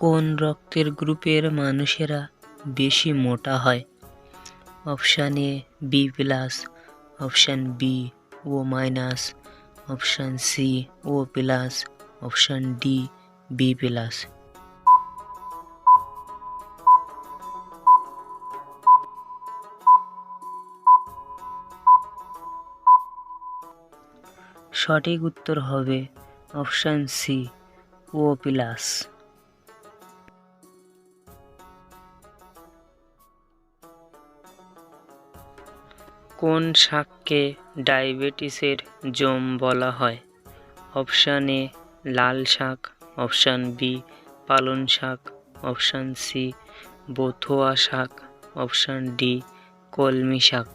কোন রক্তের গ্রুপের মানুষেরা বেশি মোটা হয়? Option A B plus option B O minus option C O plus option D B plus সঠিক উত্তর হবে অপশান সি ও প্লাস কোন শাককে ডায়াবেটিসের জম বলা হয়? অপশান এ, লাল শাক, অপশান বি পালন শাক, অপশান সি, বথুয়া শাক, অপশান ডি, কলমি শাক।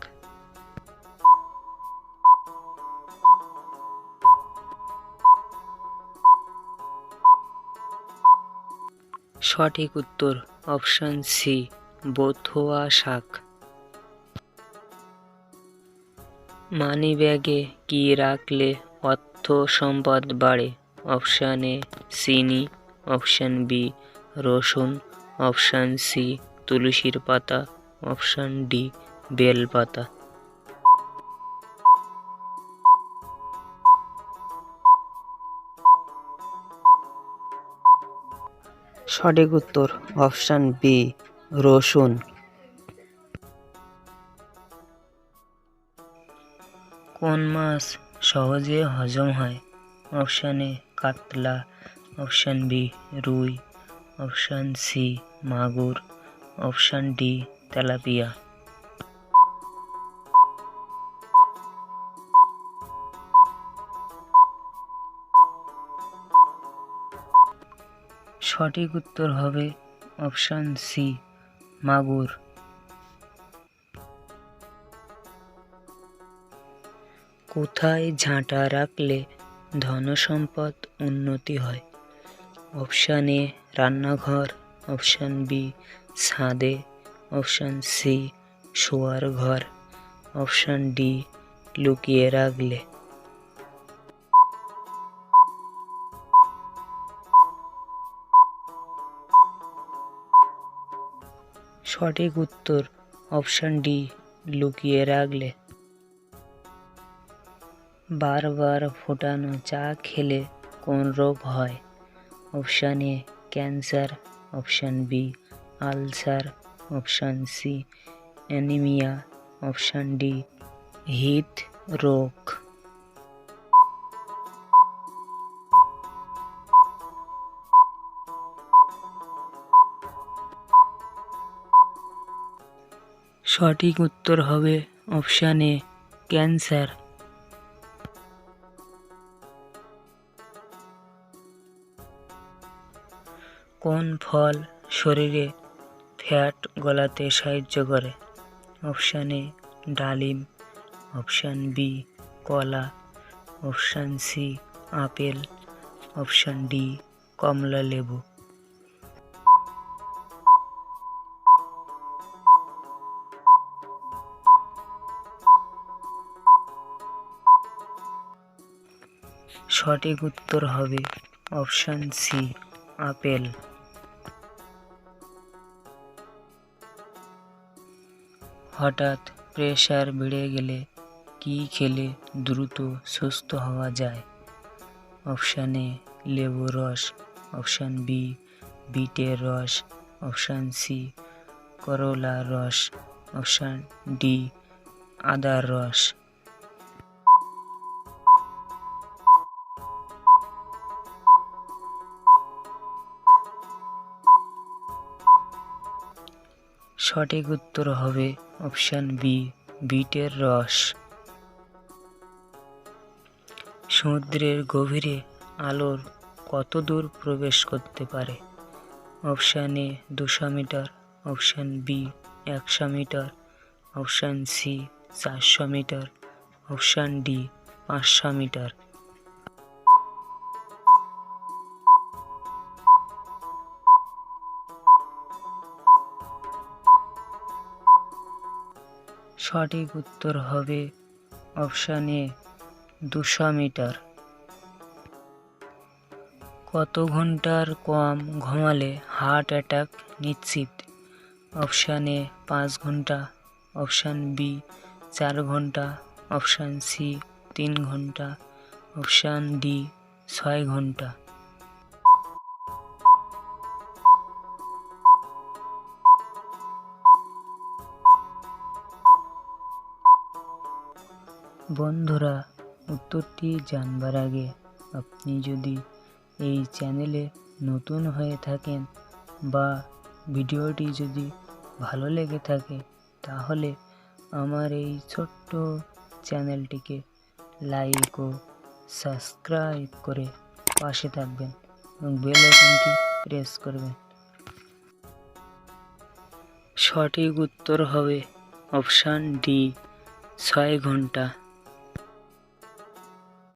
সঠিক উত্তর অপশান সি, বথুয়া শাক। মানি ব্যাগে কি রাখলে অর্থ সম্পদ বাড়ে? অপশান এ চিনি অপশান বি, রসুন। অপশান সি, তুলসীর পাতা। অপশান ডি বেল পাতা সঠিক উত্তর, অপশান বি, রসুন। কোন মাছ সহজে হজম হয়? অপশান এ, কাতলা। অপশান বি, রুই। অপশান সি, মাগুর। অপশান ডি, তেলাপিয়া। সঠিক উত্তর হবে অপশান সি, মাগুর। কোথায় ঝাঁটা রাখলে ধনসম্পদ উন্নতি হয়? অপশান এ রান্নাঘর, অপশান বি ছাদে, অপশান সি শোয়ার ঘর, অপশান ডি লুকিয়ে রাখলে। সঠিক উত্তর অপশান ডি লুকিয়ে রাখলে। বারবার ফোটানো চা খেলে কোন রোগ হয়? Option A cancer option B ulcer option C anaemia option D হৃদ রোগ সঠিক উত্তর হবে অপশান এ ক্যান্সার কোন ফল শরীরে ফ্যাট গলাতে সাহায্য করে? অপশান এ, ডালিম। অপশান বি, কলা। Option C, apple. Option D, কমলা লেবু। সঠিক উত্তর হবে অপশান সি, আপেল। হঠাৎ প্রেশার বেড়ে গেলে কি খেলে দ্রুত সুস্থ হওয়া যায়? অপশান এ, লেবুর রস। অপশান বি, বিটের রস। অপশান সি করলার রস। অপশান ডি, আদার রস। সঠিক উত্তর হবে অপশান বি, বিটের রস। সমুদ্রের গভীরে আলোর কত দূর প্রবেশ করতে পারে? অপশান এ, দুশো মিটার। অপশান বি, একশো মিটার। অপশান সি, চারশো মিটার। অপশান ডি, পাঁচশো মিটার। সঠিক উত্তর হবে অপশান এ, দুশো মিটার। কত ঘণ্টার কম ঘুমালে হার্ট অ্যাটাক নিশ্চিত? অপশান এ, পাঁচ ঘণ্টা। অপশান বি, চার ঘণ্টা। অপশান সি, তিন ঘণ্টা। অপশান ডি, ছয় ঘণ্টা। বন্ধুরা, উত্তরটি জানবার আগে আপনি যদি এই চ্যানেলে নতুন হয়ে থাকেন বা ভিডিওটি যদি ভালো লেগে থাকে, তাহলে আমার এই ছোট্ট চ্যানেলটিকে লাইক ও সাবস্ক্রাইব করে পাশে থাকবেন এবং বেল আইকনটি প্রেস করবেন। সঠিক উত্তর হবে অপশান ডি, ছয় ঘণ্টা।